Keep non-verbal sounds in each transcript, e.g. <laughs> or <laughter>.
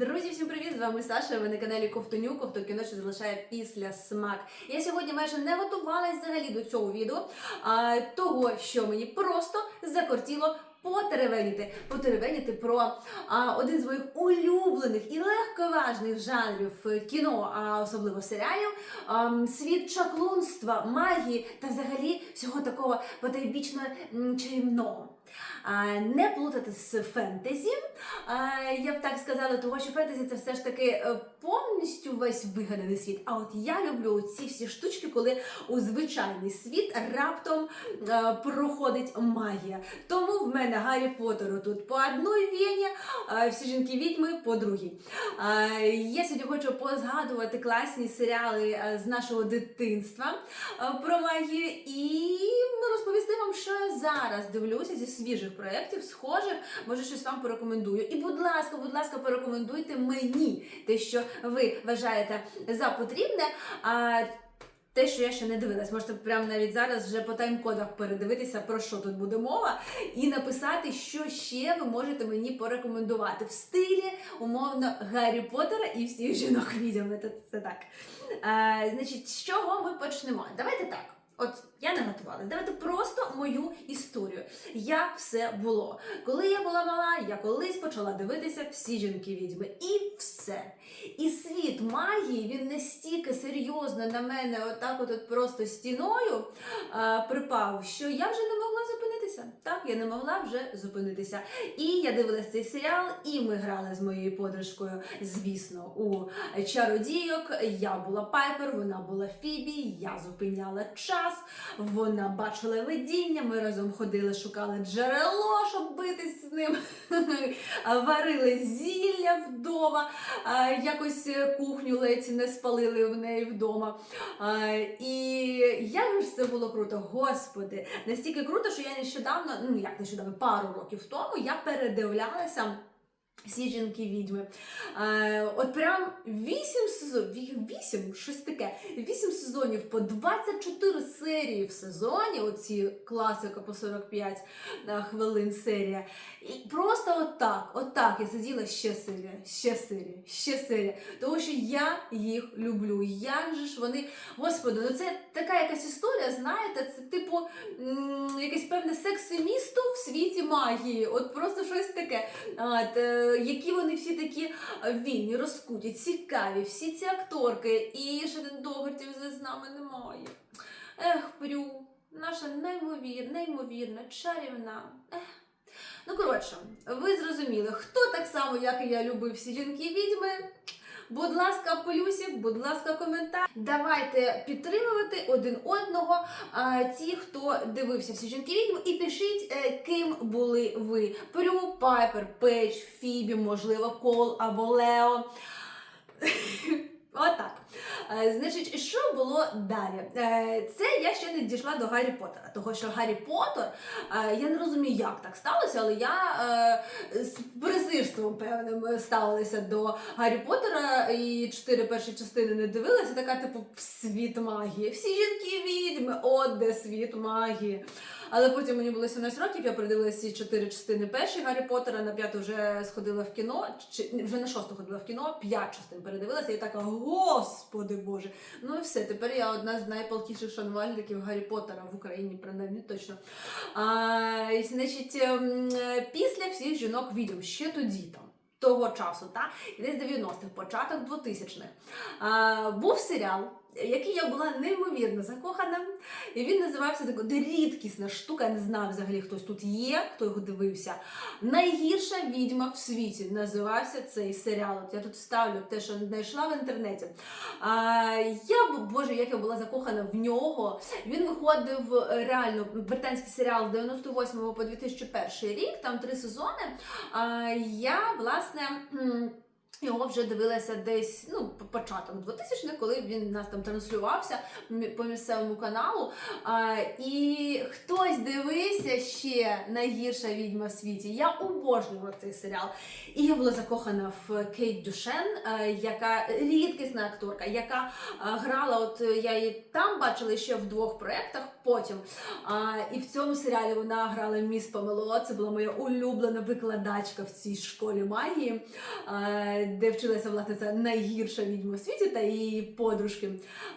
Друзі, всім привіт! З вами Саша. Ви на каналі Ковтоню, Ковто кіно, що залишає після смак. Я сьогодні майже не готувалась взагалі до цього відео, а, того, що мені просто закортіло потеревеніти. Потеревеніти про а, один з моїх улюблених і легковажних жанрів е, кіно, а особливо серіалів, ам, світ чаклунства, магії та взагалі всього такого потайбічно чарівного. Не плутати з фентезі, я б так сказала, того що фентезі це все ж таки е, повністю весь вигаданий світ. А от я люблю ці всі штучки, коли у звичайний світ раптом е, проходить магія. Тому в мене Гаррі Поттеру тут по одній вені, всі жінки відьми по другій. Я сьогодні хочу позгадувати класні серіали е, з нашого дитинства про магію і розповісти вам, що я зараз дивлюся зі свіжих проєктів, схожих, може щось вам порекомендую. І, будь ласка, будь ласка, порекомендуйте мені те, що ви вважаєте за потрібне. А те, що я ще не дивилась, можете прямо навіть зараз вже по тайм-кодах передивитися, про що тут буде мова, і написати, що ще ви можете мені порекомендувати в стилі умовно Гаррі Поттера і всіх жінок відьми. Це, це так. А, значить, з чого ми почнемо? Давайте так. От я не готувалась. Давайте просто мою історію. Як все було. Коли я була мала, я колись почала дивитися всі жінки відьми. І все. І світ магії він настільки серйозно на мене, отак, от, просто стіною а, припав, що я вже не могла зупинитися. Так, я не могла вже зупинитися. І я дивилася цей серіал, і ми грали з моєю подружкою, звісно, у чародійок. Я була Пайпер, вона була Фібі, я зупиняла час, вона бачила видіння, ми разом ходили, шукали джерело, щоб битись з ним, <laughs> варили зілля вдома, якось кухню ледь не спалили в неї вдома. І як ж це було круто, господи! Настільки круто, що я нещодавно, ну як нещодавно, пару років тому я передивлялася. Всі жінки відьми. Е, от прям 8 сезонів, 8, щось таке, 8 сезонів по 24 серії в сезоні, оці класика по 45 е, хвилин серія. І просто отак, отак я сиділа ще серія, ще серія, ще серія. Тому що я їх люблю. Як же ж вони. Господи, ну це така якась історія, знаєте, це типу якесь певне секси-місто в світі магії. От просто щось таке. От, е, які вони всі такі е, вільні, розкуті, цікаві, всі ці акторки, і ще Догартів з нами немає. Ех, Прю, наша неймовірна, неймовірна, чарівна. Ех. Ну, коротше, ви зрозуміли, хто так само, як і я, любив всі жінки відьми. Будь ласка, полюсів, будь ласка, коментар. Давайте підтримувати один одного. Ті, хто дивився всі жінки відьми, і пишіть, е, ким були ви. Прю, Пайпер, Пейдж, Фібі, можливо, Кол або Лео. Отак. Е, Значить, що було далі? Е, Це я ще не дійшла до Гаррі Поттера, того що Гаррі Поттер, е, я не розумію, як так сталося, але я з презирством певним ставилася до Гаррі Поттера і чотири перші частини не дивилася, така типу світ магії. Всі жінки відьми, от де світ магії. Але потім мені було 17 років, я передивилася ці чотири частини перші Гаррі Поттера, на п'яту вже сходила в кіно, чи вже на шосту ходила в кіно, п'ять частин передивилася, і така, господи Боже. Ну і все, тепер я одна з найпалкіших шанувальників Гаррі Поттера в Україні, принаймні точно. А, значить, ем, після всіх жінок відьом, ще тоді там. Того часу, та десь 90-х, початок 2000-х, був серіал, який я була неймовірно закохана. І він називався така рідкісна штука. Я не знаю взагалі, хтось тут є, хто його дивився. Найгірша відьма в світі називався цей серіал. От я тут ставлю те, що знайшла в інтернеті. А, я боже, як я була закохана в нього. Він виходив е, реально британський серіал з 98 по 2001 рік, там три сезони. А, я власне. Його вже дивилася десь ну початок 2000-х, коли він нас там транслювався по місцевому каналу. А, і хтось дивився ще найгірша відьма в світі. Я обожнювала цей серіал. І я була закохана в Кейт Дюшен, е, яка рідкісна акторка, яка е, грала. От е, я її там бачила ще в двох проєктах. Потім а, і в цьому серіалі вона грала міс Памело. Це була моя улюблена викладачка в цій школі магії. Де вчилася власне ця найгірша відьма у світі та її подружки.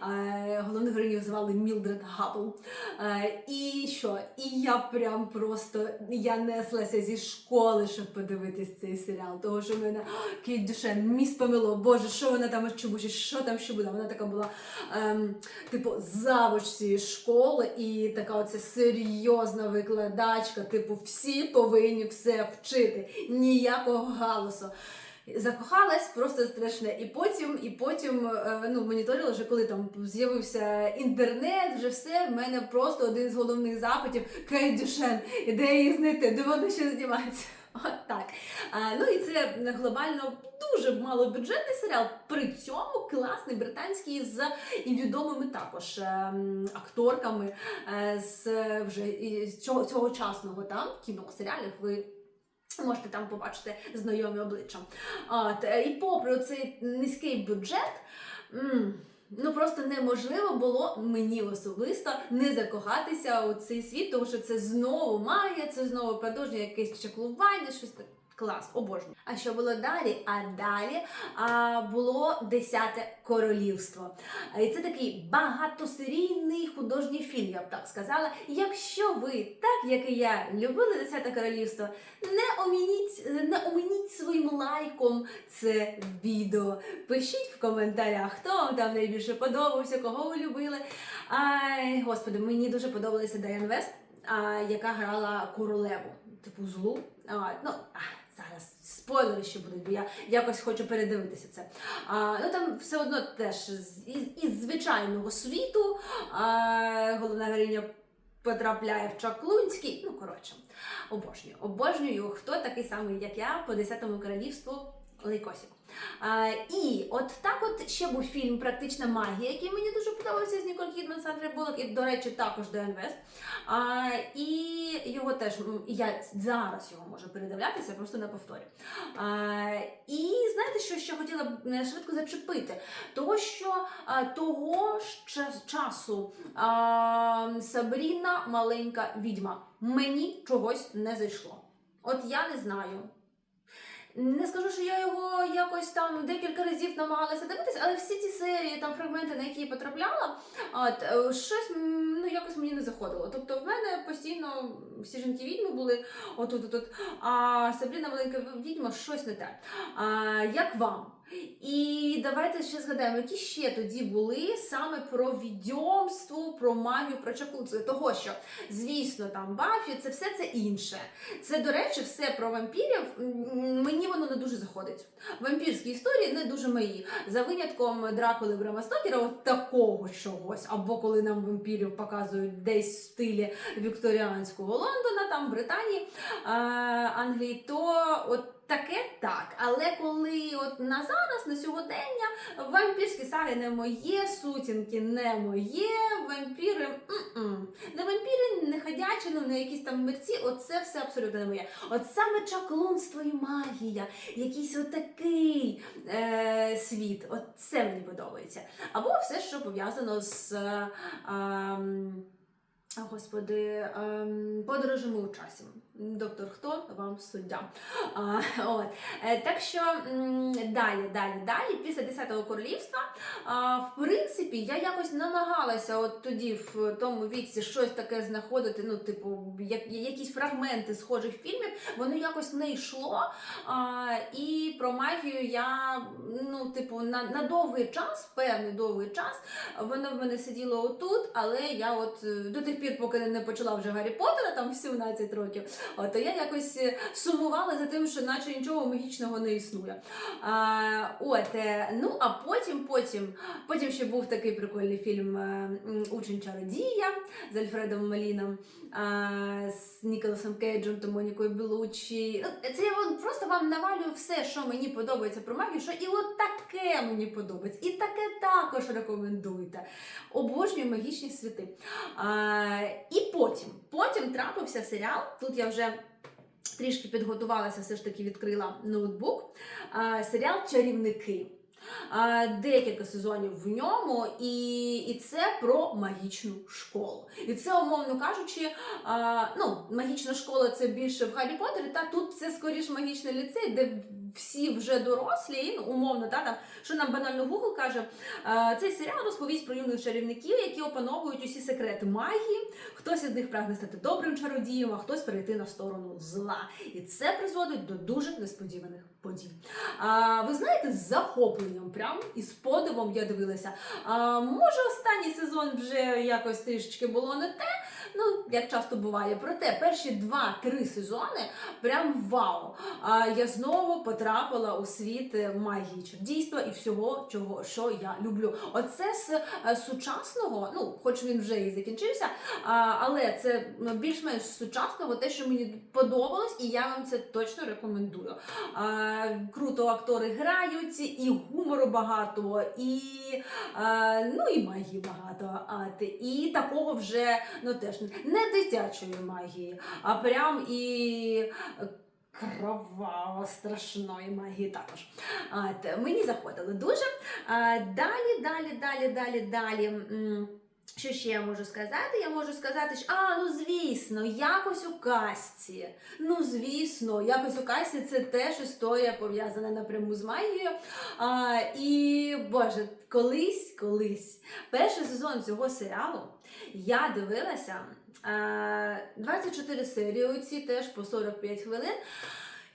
Е, Головних героїню звали Мілдред Габл. Е, І що? І я прям просто я неслася зі школи, щоб подивитись цей серіал. Того, що в мене Кейт Дюшен, міс помило, боже, що вона там чубучить, що там що буде. Вона така була ем, типу завуч цієї школи, і така оця серйозна викладачка. Типу, всі повинні все вчити, ніякого галасу. Закохалась просто страшне. І потім, і потім е, ну, моніторила вже, коли там з'явився інтернет, вже все. В мене просто один з головних запитів Кейт Дюшен, і де її знайти, де вона ще знімається. <laughs> От так. А, ну і це глобально дуже малобюджетний серіал. При цьому класний британський з і відомими також ем, акторками е, з вже цього цьогочасного там кіно серіалів. Можете там побачити знайомі обличчя. От, е, і попри цей низький бюджет, ну просто неможливо було мені особисто не закохатися у цей світ, тому що це знову магія, це знову продовження якесь чаклування, щось таке. Клас, обожнюю. А що було далі? А далі а, було десяте королівство. І це такий багатосерійний художній фільм, я б так сказала. Якщо ви, так як і я, любили десяте королівство, не омініть, не омініть своїм лайком це відео. Пишіть в коментарях, хто вам там найбільше подобався, кого ви любили. Ай, господи, мені дуже подобалася Дайан Вест, а, яка грала королеву, типу злу. А, ну, а, зараз спойлери ще будуть, бо я якось хочу передивитися це. А, ну там все одно теж із, із звичайного світу а, головна героїня потрапляє в Чаклунський. Ну, коротше, обожнюю. Обожнюю, хто такий самий, як я, по 10 королівству Лейкосів. А, і от так от ще був фільм Практична магія, який мені дуже подобався з Ніколь Кідман, Сандрою Буллок, і, до речі, також Дайан Вест. І його теж я зараз його можу передивлятися, просто на повторі. А, і знаєте, що ще хотіла б е, швидко зачепити? Того, що а, того ж часу а, Сабріна маленька відьма мені чогось не зайшло. От я не знаю. Не скажу, що я його якось там декілька разів намагалася дивитися, але всі ці серії, там фрагменти, на які я потрапляла, от, е, щось ну, якось мені не заходило. Тобто в мене постійно всі жінки відьми були отут, отут, а Сабріна маленька відьма щось не те. А, як вам? І давайте ще згадаємо, які ще тоді були саме про відьомство, про магію, про чаклунство. Того, що, звісно, там Бафі, це все це інше. Це, до речі, все про вампірів. Мені воно не дуже заходить. Вампірські історії не дуже мої. За винятком Дракули Брама Стокера, от такого чогось. Або коли нам вампірів показують десь в стилі вікторіанського Лондона, там в Британії, Англії, то от. Таке так, але коли от на зараз, на сьогодення, вампірські саги не моє, сутінки не моє, вампіри м-м. не вампіри, не ходячі, ну не якісь там мерці, оце все абсолютно не моє. От саме чаклунство і магія, якийсь отакий е, світ, от це мені подобається. Або все, що пов'язано з. Е, а, Господи, ем, подорожами у часі. Доктор хто вам суддя. А, от. Е, так що далі, далі, далі, після 10-го королівства, а, в принципі, я якось намагалася от тоді в тому віці щось таке знаходити, ну, типу, як, якісь фрагменти схожих фільмів, воно якось не йшло. А, і про магію я, ну, типу, на, на довгий час, певний довгий час, воно в мене сиділо отут, але я от е, до тих пір, поки не почала вже Гаррі Поттера, там в 17 років, от, я якось е, сумувала за тим, що наче нічого магічного не існує. А, от, е, ну а потім, потім, потім ще був такий прикольний фільм е, Учень чародія з Альфредом Маліном. А, з Ніколасом Кейджем та Монікою Белучі. Ну, Це я просто вам навалюю все, що мені подобається про магію, що і от таке мені подобається, і таке також рекомендуйте. Обожнюю магічні світи. А, і потім, потім трапився серіал. Тут я вже. Трішки підготувалася, все ж таки відкрила ноутбук. А, серіал Чарівники. Декілька сезонів в ньому, і, і це про магічну школу. І це, умовно кажучи, а, ну, магічна школа це більше в Гаррі Поттері, та тут це скоріш магічний ліцей, де всі вже дорослі, ну, умовно, та, там, що нам банально Google каже, е, цей серіал розповість про юних чарівників, які опановують усі секрети магії. Хтось із них прагне стати добрим чародієм, а хтось перейти на сторону зла. І це призводить до дуже несподіваних подій. А, ви знаєте, з захопленням, прям і з подивом я дивилася. А, може, останній сезон вже якось трішечки було не те. Ну, як часто буває, проте перші два-три сезони прям вау. А я знову потрапила у світ е, магії, чародійства і всього, чого що я люблю. Оце з е, сучасного, ну, хоч він вже і закінчився, а, але це ну, більш-менш з сучасного, те, що мені подобалось, і я вам це точно рекомендую. Круто актори грають, і гумору багато, і, ну, і магії багато. І такого вже ну, теж не дитячої магії, а прям і. Кроваво страшної магії також. А, мені заходило дуже. Далі, далі, далі, далі, далі. Що ще я можу сказати? Я можу сказати, що а, ну звісно, якось у казці. Ну, звісно, якось у казці це теж історія пов'язана напряму з магією. А, і Боже, колись, колись, перший сезон цього серіалу я дивилася. е, 24 серії, оці теж по 45 хвилин.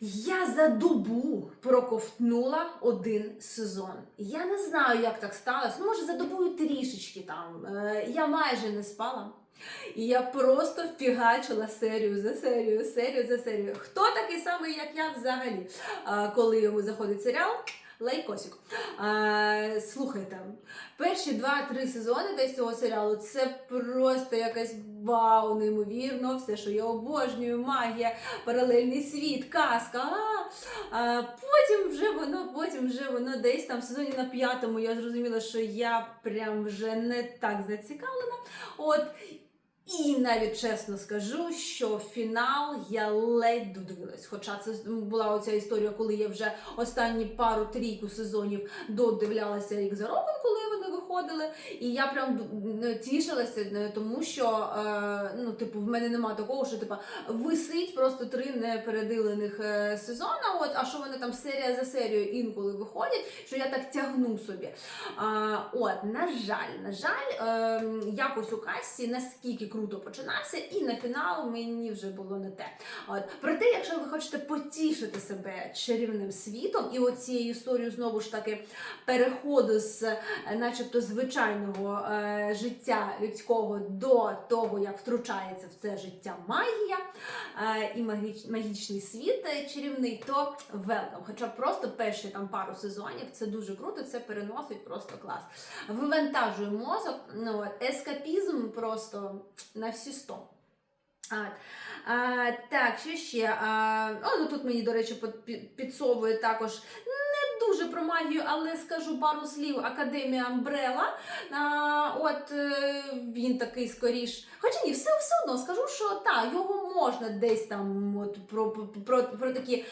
Я за добу проковтнула один сезон. Я не знаю, як так сталося. Ну, може, за добою трішечки там. Е, Я майже не спала. І я просто впігачила серію за серію, серію за серію. Хто такий самий, як я взагалі? Коли йому заходить серіал? Лайкосик. Слухайте, перші два-три сезони десь цього серіалу це просто якась вау, неймовірно, все, що я обожнюю, магія, паралельний світ, казка. А, а, потім вже воно, потім вже воно десь там в сезоні на п'ятому я зрозуміла, що я прям вже не так зацікавлена. От. І навіть чесно скажу, що фінал я ледь додивилась. Хоча це була оця історія, коли я вже останні пару-трійку сезонів додивлялася рік за роком, коли вони виходили. І я прям д- тішилася, е, тому що е, ну, типу, в мене нема такого, що типу, висить просто три непередивлених е, сезона. От, а що вони там серія за серією інколи виходять, що я так тягну собі. От, на жаль, на жаль, е, якось у касі наскільки круто починався, і на фінал мені вже було не те. От. Проте, якщо ви хочете потішити себе чарівним світом, і оцією історією знову ж таки переходу з начебто звичайного е, життя людського до того, як втручається в це життя магія е, і магіч, магічний світ е, чарівний, то велкам. Хоча просто перші там пару сезонів це дуже круто, це переносить просто клас. Вивантажує мозок, ну ескапізм просто на всі сто. А, а, так, що ще? А, о, ну тут мені, до речі, під- підсовує також дуже про магію, але скажу пару слів Академія Амбрела. От е, він такий скоріш. Хоча ні, все, все одно скажу, що так, його можна десь там от, про, про, про, такі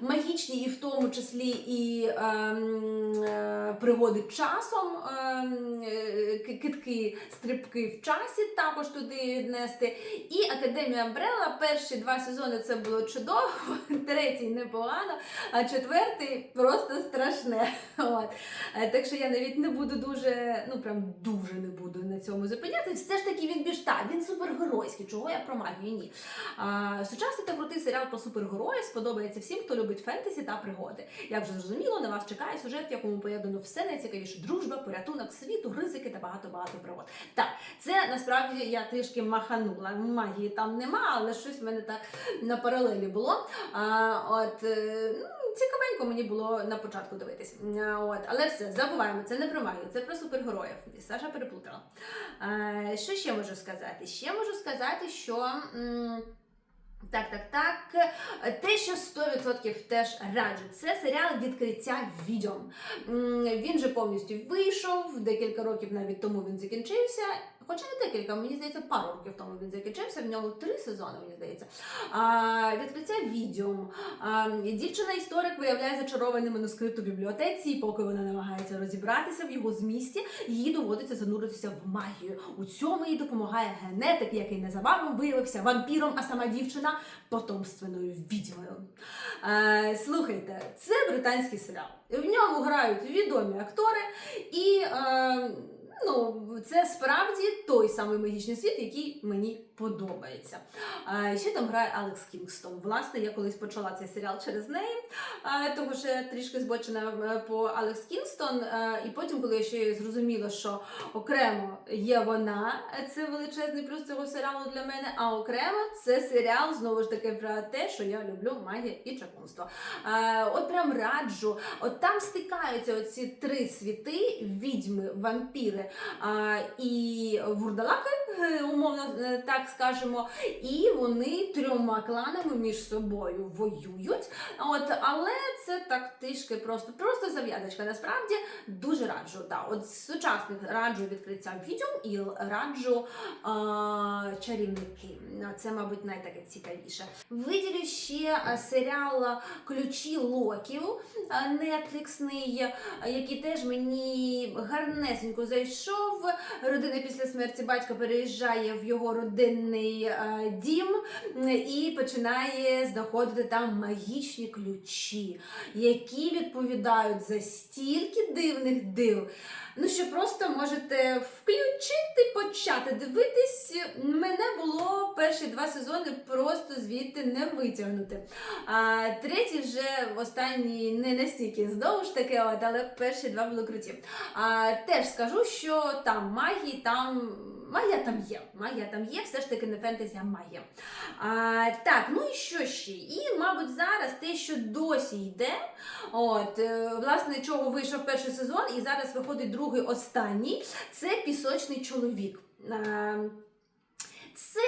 магічні, і в тому числі і ем, е, пригоди часом, ем, е, китки, стрибки в часі також туди віднести. І Академія Амбрела перші два сезони це було чудово, <laughs> третій непогано, а четвертий просто страшне. <laughs> От. Е, Так що я навіть не буду дуже, ну прям дуже не буду на цьому зупинятися. Все ж таки він більш так, він супергеройський. Чого я про магію? Ні. Сучасний та крутий серіал про супергероїв сподобається всім, хто любить фентезі та пригоди. Як вже зрозуміло, на вас чекає сюжет, в якому поєднано все найцікавіше: дружба, порятунок світу, ризики та багато багато пригод. Так, це насправді я трішки маханула. Магії там нема, але щось в мене так на паралелі було. А, от е, ну, цікавенько мені було на початку дивитись. От, але все, забуваємо, це не про магію, це про супергероїв. Саша переплутала. А, що ще можу сказати? Ще можу сказати, що. м, так, так, так. Те, що 100% теж раджу, це серіал відкриття відьом. Він же повністю вийшов, декілька років навіть тому він закінчився. Хоча не декілька, мені здається, пару років тому він закінчився. В ньому три сезони, мені здається. А, відкриття відео. А, дівчина історик виявляє зачарований манускрипт у бібліотеці, і поки вона намагається розібратися в його змісті, їй доводиться зануритися в магію. У цьому їй допомагає генетик, який незабаром виявився вампіром, а сама дівчина потомственною відьмою. Е, слухайте, це британський серіал. В ньому грають відомі актори, і е, ну, це справді той самий магічний світ, який мені подобається. Ще там грає Алекс Кінгстон. Власне, я колись почала цей серіал через неї, тому що я трішки збочена е, по Алекс Кінгстон. Е, і потім, коли я ще зрозуміла, що окремо є вона, це величезний плюс цього серіалу для мене. А окремо це серіал знову ж таки про те, що я люблю магія і чаклунство. Е, от прям раджу. От там стикаються оці три світи: відьми, вампіри і вурдалаки, е, умовно е, так скажемо, і вони трьома кланами між собою воюють. От, але це так трішки просто, просто зав'язочка. Насправді дуже раджу. Да, от сучасних раджу відкриття відьом і раджу а, чарівники. Це, мабуть, найтаке цікавіше. Виділю ще серіал Ключі Локів нетфліксний, який теж мені гарнесенько зайшов. Родина після смерті батька переїжджає в його родинний е, дім і починає знаходити там магічні ключі, які відповідають за стільки дивних див. Ну що просто можете включити, почати дивитись. Мене було перші два сезони просто звідти не витягнути. А третій вже останній не настільки знову ж таки, от, але перші два були круті. А, теж скажу, що там магії, там. Магія там є, магія там є, все ж таки не фентезі, а магія. А, так, ну і що ще? І, мабуть, зараз те, що досі йде, от, е, власне, чого вийшов перший сезон, і зараз виходить другий останній, це пісочний чоловік. Це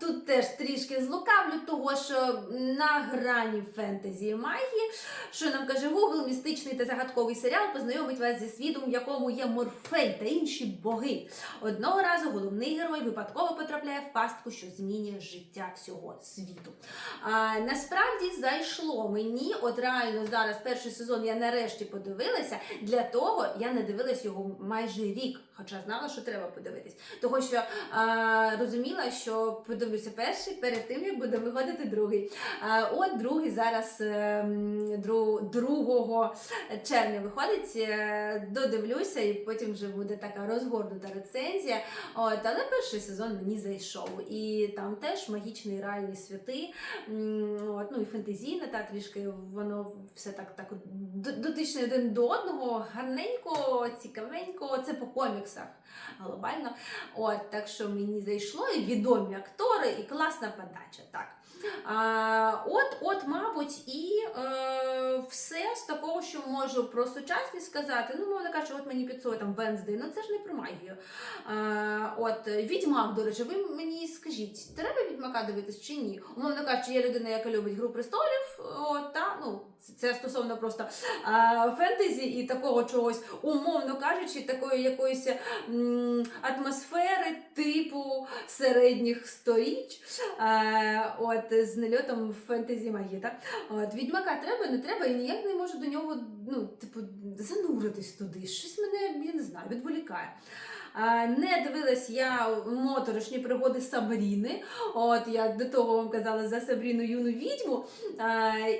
тут теж трішки злукавлю, того що на грані фентезі і магії, що нам каже Google, містичний та загадковий серіал познайомить вас зі світом, в якому є Морфей та інші боги. Одного разу головний герой випадково потрапляє в пастку, що змінює життя всього світу. А, насправді зайшло мені, от реально зараз перший сезон я нарешті подивилася. Для того я не дивилась його майже рік, хоча знала, що треба подивитись. Того що а, розуміла, що подивлюся перший перед тим, як буде виходити другий. От другий зараз ем, 2 червня виходить. е, Додивлюся, і потім вже буде така розгорнута рецензія. От, але перший сезон мені зайшов. І там теж магічні реальні святи. От, ну і фентезійне, та трішки воно все так, так дотичне один до одного, гарненько, цікавенько. Це по коміксах глобально. От, так що мені зайшло і відомі актори, і класна подача. Так. А, от, от, мабуть, і е, все з такого, що можу про сучасність сказати. Ну, мовно кажучи, от мені підсує там Венздей, ну це ж не про магію. А, от, Відьмак, до речі, ви мені скажіть, треба відьмака дивитись чи ні? Умовно кажучи, є людина, яка любить гру престолів, от, та, ну, це- стосовно просто а, фентезі і такого чогось, умовно кажучи, такої якоїсь м, атмосфери типу середніх сторіч. Е, от з нальотом фентезі магії. Так? От, відьмака треба, не треба, і ніяк не можу до нього ну, типу, зануритись туди. Щось мене, я не знаю, відволікає. Не дивилась я моторошні пригоди Сабріни. От я до того вам казала за Сабріну юну відьму.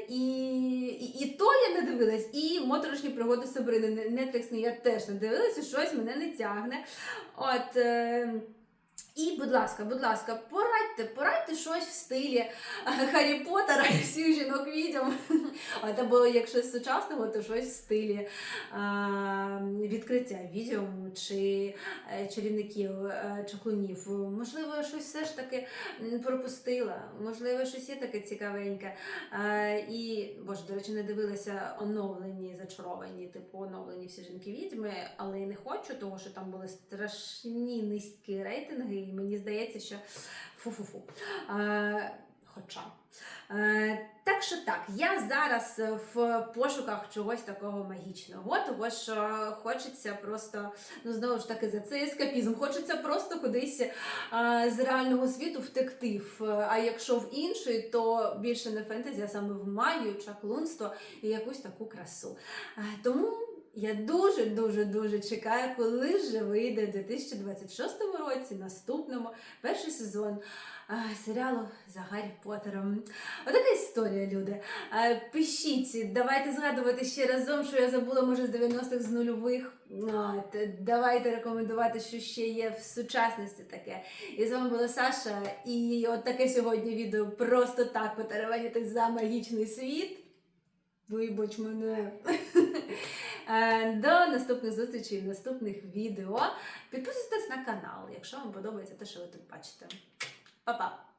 І, і, і то я не дивилась, і моторошні пригоди Сабрини. Netflix я теж не дивилася, щось мене не тягне. От. е, І, будь ласка, будь ласка, порадьте, порадьте щось в стилі е, Гаррі Поттера і всіх жінок відьом. Або якщо з сучасного, то щось в стилі а, відкриття відьом чи е, чарівників, е, чаклунів. Можливо, я щось все ж таки пропустила. Можливо, щось є таке цікавеньке. Е, І, боже, до речі, не дивилася оновлені, зачаровані, типу оновлені всі жінки відьми, але я не хочу, тому що там були страшні низькі рейтинги, і мені здається, що фу-фу-фу. Е, Хоча. Е, так що так, я зараз в пошуках чогось такого магічного, того що хочеться просто, ну знову ж таки, за цей ескапізм, хочеться просто кудись е, з реального світу втекти. А якщо в інший, то більше не фентезі, а саме в магію, чаклунство і якусь таку красу. Тому я дуже дуже дуже чекаю, коли ж вийде в 2026 році, наступному перший сезон серіалу за Гаррі Поттером. Отака історія, люди. Пишіть, давайте згадувати ще разом, що я забула, може, з 90-х, з нульових. От, давайте рекомендувати, що ще є в сучасності таке. І з вами була Саша, і от таке сьогодні відео просто так потеревеніти за магічний світ. Вибач мене. Е, До наступних зустрічей в наступних відео. Підписуйтесь на канал, якщо вам подобається те, що ви тут бачите. Па-па!